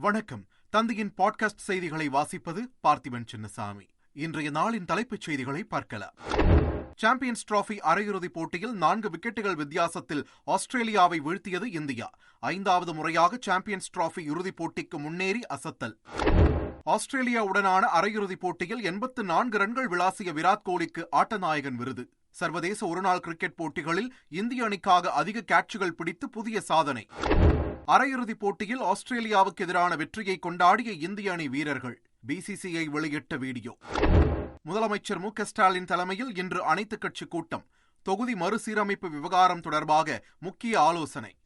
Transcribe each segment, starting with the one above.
வணக்கம். தந்தையின் பாட்காஸ்ட் செய்திகளை வாசிப்பது பார்த்திபன் சின்னசாமி. இன்றைய நாளின் தலைப்புச் செய்திகளை பார்க்கலாம். சாம்பியன்ஸ் டிராபி அரையிறுதிப் போட்டியில் நான்கு விக்கெட்டுகள் வித்தியாசத்தில் ஆஸ்திரேலியாவை வீழ்த்தியது இந்தியா. ஐந்தாவது முறையாக சாம்பியன்ஸ் டிராபி இறுதிப் போட்டிக்கு முன்னேறி அசத்தல். ஆஸ்திரேலியாவுடனான அரையிறுதிப் போட்டியில் எண்பத்து நான்கு ரன்கள் விளாசிய விராட் கோலிக்கு ஆட்டநாயகன் விருது. சர்வதேச ஒருநாள் கிரிக்கெட் போட்டிகளில் இந்திய அணிக்காக அதிக கேட்சுகள் பிடித்து புதிய சாதனை. அரையிறுதிப் போட்டியில் ஆஸ்திரேலியாவுக்கு எதிரான வெற்றியை கொண்டாடிய இந்திய அணி வீரர்கள். பிசிசிஐ வெளியிட்ட வீடியோ. முதலமைச்சர் மு ஸ்டாலின் தலைமையில் இன்று அனைத்துக் கட்சி கூட்டம். தொகுதி மறுசீரமைப்பு விவகாரம் தொடர்பாக முக்கிய ஆலோசனை.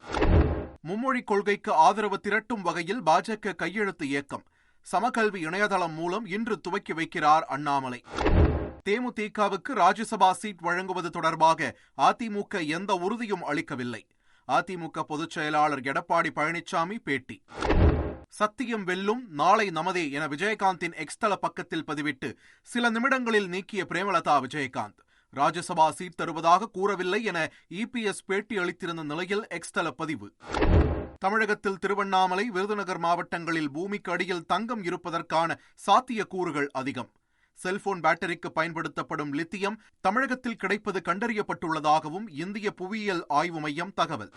மும்மொழிக் கொள்கைக்கு ஆதரவு திரட்டும் வகையில் பாஜக கையெழுத்து இயக்கம். சமகல்வி இணையதளம் மூலம் இன்று துவக்கி வைக்கிறார் அண்ணாமலை. தேமுதிகவுக்கு ராஜ்யசபா சீட் வழங்குவது தொடர்பாக அதிமுக எந்த உறுதியும் அளிக்கவில்லை. அதிமுக பொதுச் செயலாளர் எடப்பாடி பழனிசாமி பேட்டி. சத்தியம் வெல்லும் நாளை நமதே என விஜயகாந்தின் எக்ஸ்தல பக்கத்தில் பதிவிட்டு சில நிமிடங்களில் நீக்கிய பிரேமலதா விஜயகாந்த். ராஜ்யசபா சீட் தருவதாக கூறவில்லை என இபிஎஸ் பேட்டி அளித்திருந்த நிலையில் எக்ஸ்தல பதிவு. தமிழகத்தில் திருவண்ணாமலை விருதுநகர் மாவட்டங்களில் பூமிக்கு அடியில் தங்கம் இருப்பதற்கான சாத்தியக்கூறுகள் அதிகம். செல்போன் பேட்டரிக்கு பயன்படுத்தப்படும் லித்தியம் தமிழகத்தில் கிடைப்பது கண்டறியப்பட்டுள்ளதாகவும் இந்திய புவியியல் ஆய்வு மையம் தகவல்.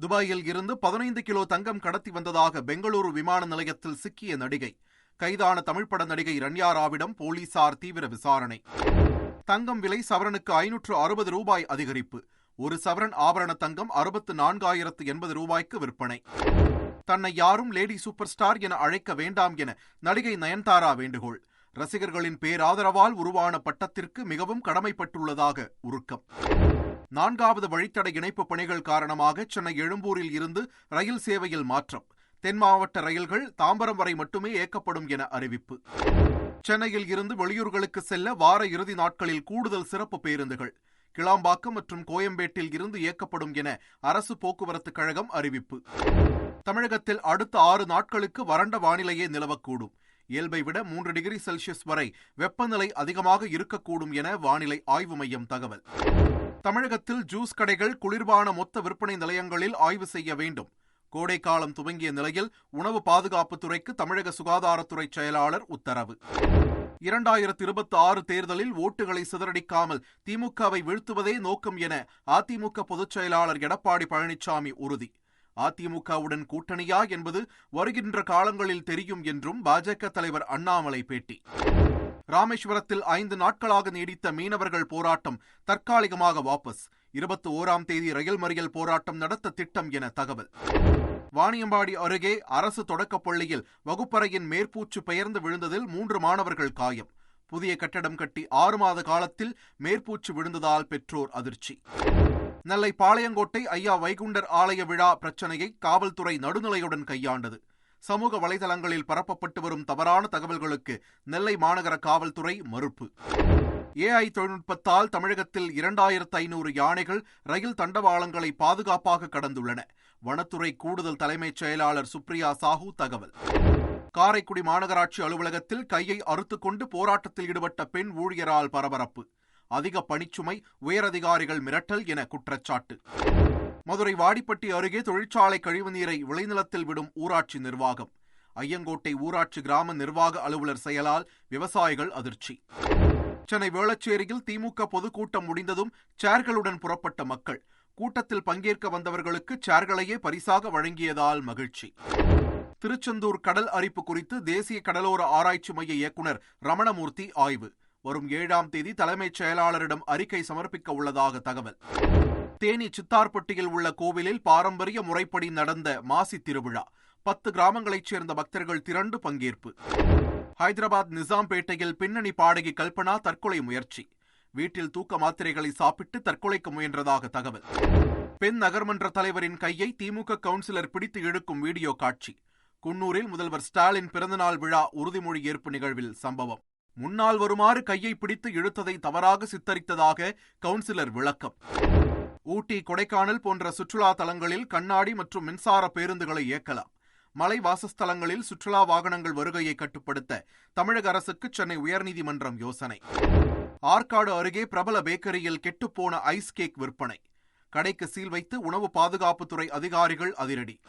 துபாயில் இருந்து பதினைந்து கிலோ தங்கம் கடத்தி வந்ததாக பெங்களூரு விமான நிலையத்தில் சிக்கிய நடிகை. கைதான தமிழ்ப்பட நடிகை ரன்யா ராவிடம் போலீசார் தீவிர விசாரணை. தங்கம் விலை சவரனுக்கு ஐநூற்று அறுபது ரூபாய் அதிகரிப்பு. ஒரு சவரன் ஆபரண தங்கம் அறுபத்து நான்காயிரத்து எண்பது ரூபாய்க்கு விற்பனை. தன்னை யாரும் லேடி சூப்பர் ஸ்டார் என அழைக்க வேண்டாம் என நடிகை நயன்தாரா வேண்டுகோள். ரசிகர்களின் பேராதரவால் உருவான பட்டத்திற்கு மிகவும் கடமைப்பட்டுள்ளதாக உருக்கம். நான்காவது வழித்தட இணைப்பு பணிகள் காரணமாக சென்னை எழும்பூரில் இருந்து ரயில் சேவையில் மாற்றம். தென் மாவட்ட ரயில்கள் தாம்பரம் வரை மட்டுமே இயக்கப்படும் என அறிவிப்பு. சென்னையில் இருந்து வெளியூர்களுக்கு செல்ல வார இறுதி நாட்களில் கூடுதல் சிறப்பு பேருந்துகள். கிளாம்பாக்கம் மற்றும் கோயம்பேட்டில் இருந்து இயக்கப்படும் என அரசு போக்குவரத்து கழகம் அறிவிப்பு. தமிழகத்தில் அடுத்த ஆறு நாட்களுக்கு வறண்ட வானிலையே நிலவக்கூடும். இயல்பை விட மூன்று டிகிரி செல்சியஸ் வரை வெப்பநிலை அதிகமாக இருக்கக்கூடும் என வானிலை ஆய்வு மையம் தகவல். தமிழகத்தில் ஜூஸ் கடைகள் குளிர்பான மொத்த விற்பனை நிலையங்களில் ஆய்வு செய்ய வேண்டும். கோடைக்காலம் துவங்கிய நிலையில் உணவு பாதுகாப்புத்துறைக்கு தமிழக சுகாதாரத்துறை செயலாளர் உத்தரவு. இரண்டாயிரத்தி இருபத்தி ஆறு தேர்தலில் ஓட்டுகளை சிதறடிக்காமல் திமுகவை வீழ்த்துவதே நோக்கம் என அதிமுக பொதுச் செயலாளர் எடப்பாடி பழனிசாமி உறுதி. அதிமுகவுடன் கூட்டணியா என்பது வருகின்ற காலங்களில் தெரியும் என்றும் பாஜக தலைவர் அண்ணாமலை பேட்டி. ராமேஸ்வரத்தில் ஐந்து நாட்களாக நீடித்த மீனவர்கள் போராட்டம் தற்காலிகமாக வாபஸ். இருபத்தி ஓராம் தேதி ரயில் மறியல் போராட்டம் நடத்த திட்டம் என தகவல். வாணியம்பாடி அருகே அரசு தொடக்கப் பள்ளியில் வகுப்பறையின் மேற்பூச்சு பெயர்ந்து விழுந்ததில் மூன்று மாணவர்கள் காயம். புதிய கட்டடம் கட்டி ஆறு மாத காலத்தில் மேற்பூச்சு விழுந்ததால் பெற்றோர் அதிர்ச்சி. நெல்லை பாளையங்கோட்டை ஐயா வைகுண்டர் ஆலய விழா பிரச்சனையை காவல்துறை நடுநிலையுடன் கையாண்டது. சமூக வலைதளங்களில் பரப்பப்பட்டு வரும் தவறான தகவல்களுக்கு நெல்லை மாநகர காவல்துறை மறுப்பு. ஏஐ தொழில்நுட்பத்தால் தமிழகத்தில் இரண்டாயிரத்து ஐநூறு யானைகள் ரயில் தண்டவாளங்களை பாதுகாப்பாக கடந்துள்ளன. வனத்துறை கூடுதல் தலைமைச் செயலாளர் சுப்ரியா சாஹூ தகவல். காரைக்குடி மாநகராட்சி அலுவலகத்தில் கையை அறுத்துக்கொண்டு போராட்டத்தில் ஈடுபட்ட பெண் ஊழியரால் பரபரப்பு. அதிக பணிச்சுமை உயரதிகாரிகள் மிரட்டல் என குற்றச்சாட்டு. மதுரை வாடிப்பட்டி அருகே தொழிற்சாலை கழிவுநீரை விளைநிலத்தில் விடும் ஊராட்சி நிர்வாகம். ஐயங்கோட்டை ஊராட்சி கிராம நிர்வாக அலுவலர் செயலால் விவசாயிகள் அதிர்ச்சி. சென்னை வேளச்சேரியில் திமுக பொதுக்கூட்டம் முடிந்ததும் சேர்களுடன் புறப்பட்ட மக்கள். கூட்டத்தில் பங்கேற்க வந்தவர்களுக்கு சேர்களையே பரிசாக வழங்கியதால் மகிழ்ச்சி. திருச்செந்தூர் கடல் அரிப்பு குறித்து தேசிய கடலோர ஆராய்ச்சி மைய இயக்குநர் ரமணமூர்த்தி ஆய்வு. வரும் ஏழாம் தேதி தலைமைச் செயலாளரிடம் அறிக்கை சமர்ப்பிக்க உள்ளதாக தகவல். தேனி சித்தார்பட்டியில் உள்ள கோவிலில் பாரம்பரிய முறைப்படி நடந்த மாசி திருவிழா. பத்து கிராமங்களைச் சேர்ந்த பக்தர்கள் திரண்டு பங்கேற்பு. ஹைதராபாத் நிசாம்பேட்டையில் பின்னணி பாடகி கல்பனா தற்கொலை முயற்சி. வீட்டில் தூக்க மாத்திரைகளை சாப்பிட்டு தற்கொலைக்கு முயன்றதாக தகவல். பெண் நகர்மன்ற தலைவரின் கையை திமுக கவுன்சிலர் பிடித்து இழுக்கும் வீடியோ காட்சி. குன்னூரில் முதல்வர் ஸ்டாலின் பிறந்தநாள் விழா உறுதிமொழி ஏற்பு நிகழ்வில் சம்பவம். முன்னால் வருமாறு கையை பிடித்து இழுத்ததை தவறாக சித்தரித்ததாக கவுன்சிலர் விளக்கம். ஊட்டி கொடைக்கானல் போன்ற சுற்றுலா தலங்களில் கண்ணாடி மற்றும் மின்சார பேருந்துகளை இயக்கலாம். மலை வாசஸ்தலங்களில் சுற்றுலா வாகனங்கள் வருகையை கட்டுப்படுத்த தமிழக அரசுக்கு சென்னை உயர்நீதிமன்றம் யோசனை. ஆற்காடு அருகே பிரபல பேக்கரியில் கெட்டுப்போன ஐஸ் கேக் விற்பனை. கடைக்கு சீல் வைத்து உணவு பாதுகாப்புத்துறை அதிகாரிகள் அதிரடி.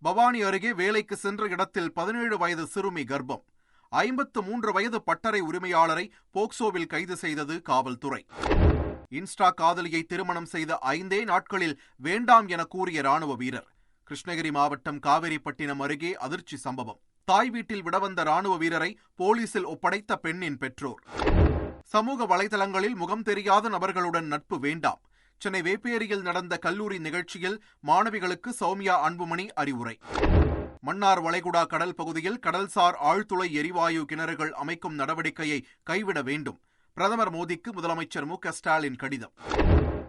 பவானி அருகே வேலைக்கு சென்ற இடத்தில் பதினேழு வயது சிறுமி கர்ப்பம். ஐம்பத்து மூன்று வயது பட்டறை உரிமையாளரை போக்சோவில் கைது செய்தது காவல்துறை. இன்ஸ்டா காதலியை திருமணம் செய்த ஐந்தே நாட்களில் வேண்டாம் என கூறிய ராணுவ வீரர். கிருஷ்ணகிரி மாவட்டம் காவிரிப்பட்டினம் அருகே அதிர்ச்சி சம்பவம். தாய் வீட்டில் விடவந்த ராணுவ வீரரை போலீசில் ஒப்படைத்த பெண்ணின் பெற்றோர். சமூக வலைதளங்களில் முகம் தெரியாத நபர்களுடன் நட்பு வேண்டாம். சென்னை வேப்பேரியில் நடந்த கல்லூரி நிகழ்ச்சியில் மாணவிகளுக்கு சௌமியா அன்புமணி அறிவுரை. மன்னார் வளைகுடா கடல் பகுதியில் கடல்சார் ஆழ்துளை எரிவாயு கிணறுகள் அமைக்கும் நடவடிக்கையை கைவிட வேண்டும். பிரதமர் மோடிக்கு முதலமைச்சர் மு ஸ்டாலின் கடிதம்.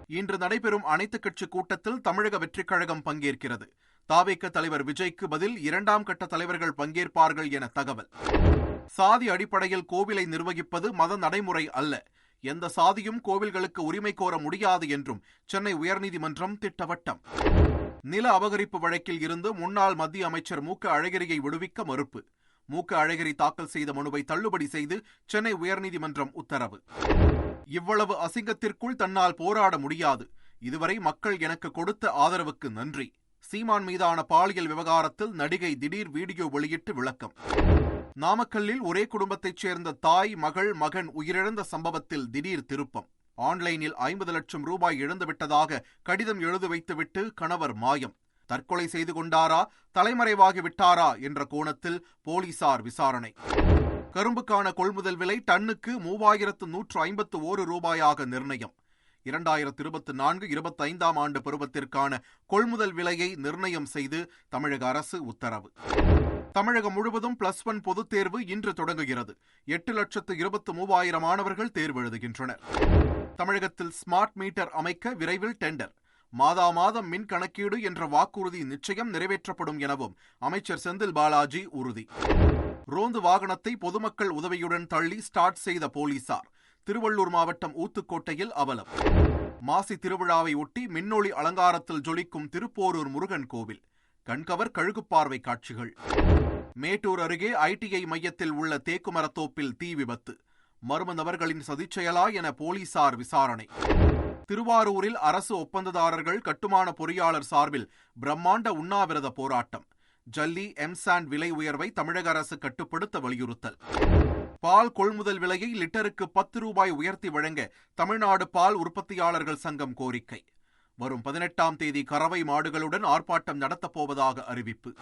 இன்று நடைபெறும் அனைத்துக் கட்சி கூட்டத்தில் தமிழக வெற்றிக் கழகம் பங்கேற்கிறது. தாவேக்க தலைவர் விஜய்க்கு பதில் இரண்டாம் கட்ட தலைவர்கள் பங்கேற்பார்கள் என தகவல். சாதி அடிப்படையில் கோவிலை நிர்வகிப்பது மத நடைமுறை அல்ல. எந்த சாதியும் கோவில்களுக்கு உரிமை கோர முடியாது என்றும் சென்னை உயர்நீதிமன்றம் திட்டவட்டம். நில அபகரிப்பு வழக்கில் இருந்து முன்னாள் மத்திய அமைச்சர் மு அழகிரியை விடுவிக்க மறுப்பு. மு அழகிரி தாக்கல் செய்த மனுவை தள்ளுபடி செய்து சென்னை உயர்நீதிமன்றம் உத்தரவு. இவ்வளவு அசிங்கத்திற்குள் தன்னால் போராட முடியாது. இதுவரை மக்கள் எனக்கு கொடுத்த ஆதரவுக்கு நன்றி. சீமான் மீதான பாலியல் விவகாரத்தில் நடிகை திடீர் வீடியோ வெளியிட்டு விளக்கம். நாமக்கல்லில் ஒரே குடும்பத்தைச் சேர்ந்த தாய் மகள் மகன் உயிரிழந்த சம்பவத்தில் திடீர் திருப்பம். ஆன்லைனில் ஐம்பது லட்சம் ரூபாய் இழந்துவிட்டதாக கடிதம் எழுதி வைத்துவிட்டு கணவர் மாயம். தற்கொலை செய்து கொண்டாரா? தலைமறைவாகி விட்டாரா என்ற கோணத்தில் போலீசார் விசாரணை. கரும்புக்கான கொள்முதல் விலை டன்னுக்கு மூவாயிரத்து நூற்று ஐம்பத்து ஓரு ரூபாயாக நிர்ணயம். இரண்டாயிரத்து இருபத்தி நான்கு இருபத்தி ஐந்தாம் ஆண்டு பருவத்திற்கான கொள்முதல் விலையை நிர்ணயம் செய்து தமிழக அரசு உத்தரவு. தமிழகம் முழுவதும் பிளஸ் ஒன் பொதுத் தேர்வு இன்று தொடங்குகிறது. எட்டு லட்சத்து இருபத்து மூவாயிரம் மாணவர்கள் தேர்வு எழுதுகின்றனர். தமிழகத்தில் ஸ்மார்ட் மீட்டர் அமைக்க விரைவில் டெண்டர். மாதா மாதம் மின் கணக்கீடு என்ற வாக்குறுதி நிச்சயம் நிறைவேற்றப்படும் எனவும் அமைச்சர் செந்தில் பாலாஜி உறுதி. ரோந்து வாகனத்தை பொதுமக்கள் உதவியுடன் தள்ளி ஸ்டார்ட் செய்த போலீசார். திருவள்ளூர் மாவட்டம் ஊத்துக்கோட்டையில் அவலம். மாசி திருவிழாவை ஒட்டி மின்னொளி அலங்காரத்தில் ஜொலிக்கும் திருப்போரூர் முருகன் கோவில். கண்கவர் கழுகுப்பார்வை காட்சிகள். மேட்டூர் அருகே ஐடிஐ மையத்தில் உள்ள தேக்குமரத்தோப்பில் தீ விபத்து. மர்ம நபர்களின் சதிச்செயலா என போலீசார் விசாரணை. திருவாரூரில் அரசு ஒப்பந்ததாரர்கள் கட்டுமான பொறியாளர் சார்பில் பிரம்மாண்ட உண்ணாவிரத போராட்டம். ஜல்லி எம்சாண்ட் விலை உயர்வை தமிழக அரசு கட்டுப்படுத்த வலியுறுத்தல். பால் கொள்முதல் விலையை லிட்டருக்கு பத்து ரூபாய் உயர்த்தி வழங்க தமிழ்நாடு பால் உற்பத்தியாளர்கள் சங்கம் கோரிக்கை. வரும் பதினெட்டாம் தேதி கறவை மாடுகளுடன் ஆர்ப்பாட்டம் நடத்தப்போவதாக அறிவிப்பு.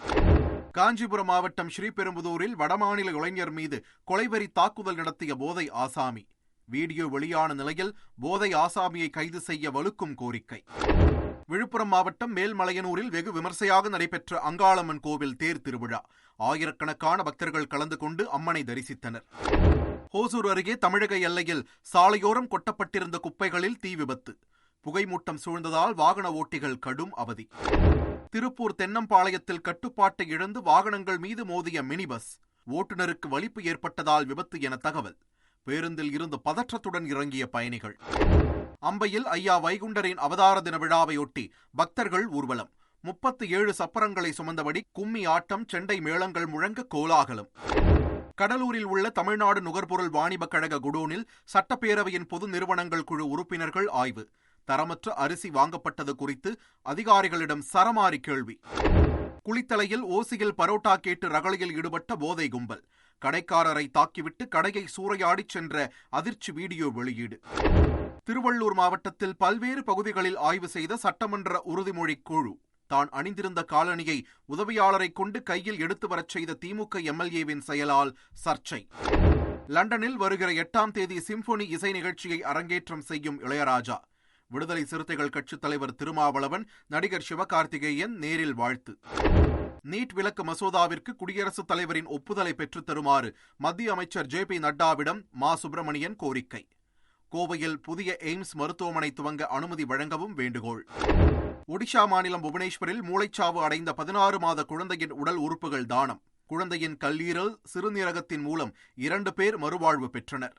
காஞ்சிபுரம் மாவட்டம் ஸ்ரீபெரும்புதூரில் வடமாநில இளைஞர் மீது கொலைவெறி தாக்குதல் நடத்திய போதை ஆசாமி. வீடியோ வெளியான நிலையில் போதை ஆசாமியை கைது செய்ய வலுக்கும் கோரிக்கை. விழுப்புரம் மாவட்டம் மேல்மலையனூரில் வெகு விமர்சையாக நடைபெற்ற அங்காளம்மன் கோவில் தேர் திருவிழா. ஆயிரக்கணக்கான பக்தர்கள் கலந்து கொண்டு அம்மனை தரிசித்தனர். ஹோசூர் அருகே தமிழக எல்லையில் சாலையோரம் கொட்டப்பட்டிருந்த குப்பைகளில் தீ விபத்து. புகைமூட்டம் சூழ்ந்ததால் வாகன ஓட்டிகள் கடும் அவதி. திருப்பூர் தென்னம்பாளையத்தில் கட்டுப்பாட்டை இழந்து வாகனங்கள் மீது மோதிய மினி பஸ் ஓட்டுநருக்கு வலிப்பு ஏற்பட்டதால் விபத்து என தகவல். பேருந்தில் இருந்து பதற்றத்துடன் இறங்கிய பயணிகள். அம்பையில் ஐயா வைகுண்டரின் அவதார தின விழாவையொட்டி பக்தர்கள் ஊர்வலம். முப்பத்தி ஏழு சப்பரங்களை சுமந்தபடி கும்மி ஆட்டம் செண்டை மேளங்கள் முழங்க கோலாகலம். கடலூரில் உள்ள தமிழ்நாடு நுகர்பொருள் வாணிபக் கழக குடோனில் சட்டப்பேரவையின் பொது நிறுவனங்கள் குழு உறுப்பினர்கள் ஆய்வு. தரமற்ற அரிசி வாங்கப்பட்டது குறித்து அதிகாரிகளிடம் சரமாரி கேள்வி. குளித்தலையில் ஓசியில் பரோட்டா கேட்டு ரகளையில் ஈடுபட்ட போதை கும்பல். கடைக்காரரை தாக்கிவிட்டு கடையை சூறையாடி சென்ற அதிர்ச்சி வீடியோ வெளியீடு. திருவள்ளூர் மாவட்டத்தில் பல்வேறு பகுதிகளில் ஆய்வு செய்த சட்டமன்ற உறுதிமொழி குழு. தான் அணிந்திருந்த காலணியை உதவியாளரை கொண்டு கையில் எடுத்து வரச் செய்த திமுக எம்எல்ஏவின் செயலால் சர்ச்சை. லண்டனில் வருகிற எட்டாம் தேதி சிம்போனி இசை நிகழ்ச்சியை அரங்கேற்றம் செய்யும் இளையராஜா. விடுதலை சிறுத்தைகள் கட்சித் தலைவர் திருமாவளவன் நடிகர் சிவகார்த்திகேயன் நேரில் வாழ்த்து. நீட் விலக்கு மசோதாவிற்கு குடியரசுத் தலைவரின் ஒப்புதலை பெற்றுத் தருமாறு மத்திய அமைச்சர் ஜே பி நட்டாவிடம் மா. சுப்பிரமணியன் கோரிக்கை. கோவையில் புதிய எய்ம்ஸ் மருத்துவமனை துவங்க அனுமதி வழங்கவும் வேண்டுகோள். ஒடிஷா மாநிலம் புவனேஸ்வரில் மூளைச்சாவு அடைந்த பதினாறு மாத குழந்தையின் உடல் உறுப்புகள் தானம். குழந்தையின் கல்லீரல் சிறுநீரகத்தின் மூலம் இரண்டு பேர் மறுவாழ்வு பெற்றனர்.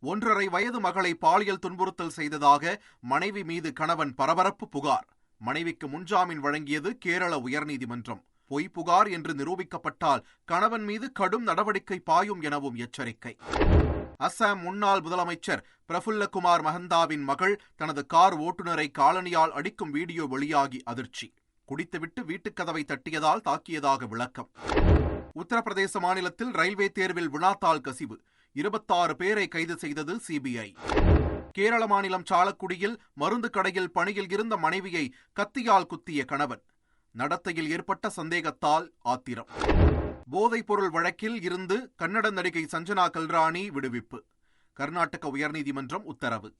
ஒன்றரை வயது மகளை பாலியல் துன்புறுத்தல் செய்ததாக மனைவி மீது கணவன் பரபரப்பு புகார். மனைவிக்கு முன்ஜாமீன் வழங்கியது கேரள உயர்நீதிமன்றம். பொய் புகார் என்று நிரூபிக்கப்பட்டால் கணவன் மீது கடும் நடவடிக்கை பாயும் எனவும் எச்சரிக்கை. அசாம் முன்னாள் முதலமைச்சர் பிரஃபுல்லகுமார் மஹந்தாவின் மகள் தனது கார் ஓட்டுநரை காலனியால் அடிக்கும் வீடியோ வெளியாகி அதிர்ச்சி. குடித்துவிட்டு வீட்டுக் கதவை தட்டியதால் தாக்கியதாக விளக்கம். உத்தரப்பிரதேச மாநிலத்தில் ரயில்வே தேர்வில் வினாத்தாள் கசிவு. இருபத்தாறு பேரை கைது செய்தது சிபிஐ கேரள மாநிலம் சாலக்குடியில் மருந்து கடையில் பணியில் இருந்த மனைவியை கத்தியால் குத்திய கணவன். நடத்தையில் ஏற்பட்ட சந்தேகத்தால் ஆத்திரம். போதைப்பொருள் வழக்கில் இருந்து கன்னட நடிகை சஞ்சனா கல்ராணி விடுவிப்பு. கர்நாடக உயர்நீதிமன்றம் உத்தரவு.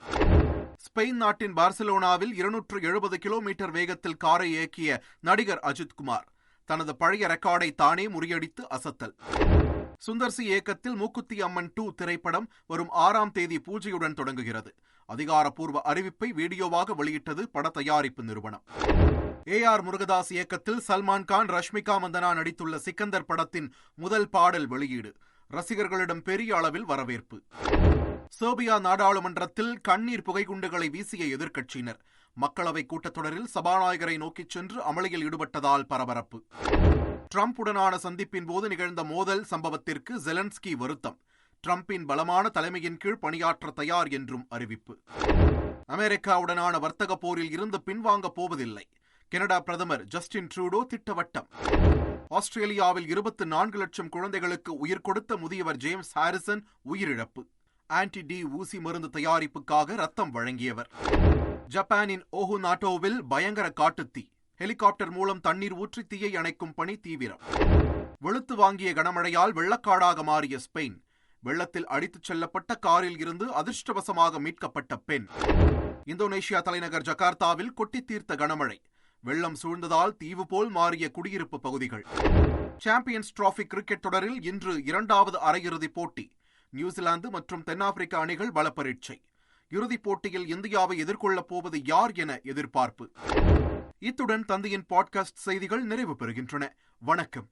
ஸ்பெயின் நாட்டின் பார்சிலோனாவில் இருநூற்று எழுபது கிலோமீட்டர் வேகத்தில் காரை இயக்கிய நடிகர் அஜித்குமார் தனது பழைய ரெக்கார்டை தானே முறியடித்து அசத்தல். சுந்தர்சி இயக்கத்தில் மூக்குத்தி அம்மன் டூ திரைப்படம் வரும் ஆறாம் தேதி பூஜையுடன் தொடங்குகிறது. அதிகாரப்பூர்வ அறிவிப்பை வீடியோவாக வெளியிட்டது பட தயாரிப்பு நிறுவனம். ஏ ஆர் முருகதாஸ் இயக்கத்தில் சல்மான் கான் ரஷ்மிகா மந்தனா நடித்துள்ள சிக்கந்தர் படத்தின் முதல் பாடல் வெளியீடு. ரசிகர்களிடம் பெரிய அளவில் வரவேற்பு. சோபியா நாடாளுமன்றத்தில் கண்ணீர் புகைக்குண்டுகளை வீசிய எதிர்க்கட்சியினர். மக்களவை கூட்டத்தொடரில் சபாநாயகரை நோக்கிச் சென்று அமளியில் ஈடுபட்டதால் பரபரப்பு. டிரம்புடனான சந்திப்பின் போது நிகழ்ந்த மோதல் சம்பவத்திற்கு ஜெலன்ஸ்கி வருத்தம். ட்ரம்பின் பலமான தலைமையின் கீழ் பணியாற்ற தயார் என்றும் அறிவிப்பு. அமெரிக்காவுடனான வர்த்தக போரில் இருந்து பின்வாங்கப் போவதில்லை. கனடா பிரதமர் ஜஸ்டின் ட்ரூடோ திட்டவட்டம். ஆஸ்திரேலியாவில் இருபத்தி நான்கு லட்சம் குழந்தைகளுக்கு உயிர் கொடுத்த முதியவர் ஜேம்ஸ் ஹாரிசன் உயிரிழப்பு. ஆன்டி டி ஊசி மருந்து தயாரிப்புக்காக ரத்தம் வழங்கியவர். ஜப்பானின் ஓஹு நாட்டோவில் பயங்கர காட்டுத்தீ. ஹெலிகாப்டர் மூலம் தண்ணீர் ஊற்றி தீயை அணைக்கும் பணி தீவிரம். வெளுத்து வாங்கிய கனமழையால் வெள்ளக்காடாக மாறிய ஸ்பெயின். வெள்ளத்தில் அடித்துச் செல்லப்பட்ட காரில் இருந்து அதிர்ஷ்டவசமாக மீட்கப்பட்ட பெண். இந்தோனேஷியா தலைநகர் ஜகார்த்தாவில் கொட்டி தீர்த்த கனமழை. வெள்ளம் சூழ்ந்ததால் தீவு போல் மாறிய குடியிருப்பு பகுதிகள். சாம்பியன்ஸ் டிராபி கிரிக்கெட் தொடரில் இன்று இரண்டாவது அரையிறுதிப் போட்டி. நியூசிலாந்து மற்றும் தென்னாப்பிரிக்க அணிகள் பல பரீட்சை இறுதிப் போட்டியில் இந்தியாவை எதிர்கொள்ளப் போவது யார் என எதிர்பார்ப்பு? இத்துடன் தந்தையின் பாட்காஸ்ட் செய்திகள் நிறைவு பெறுகின்றன. வணக்கம்.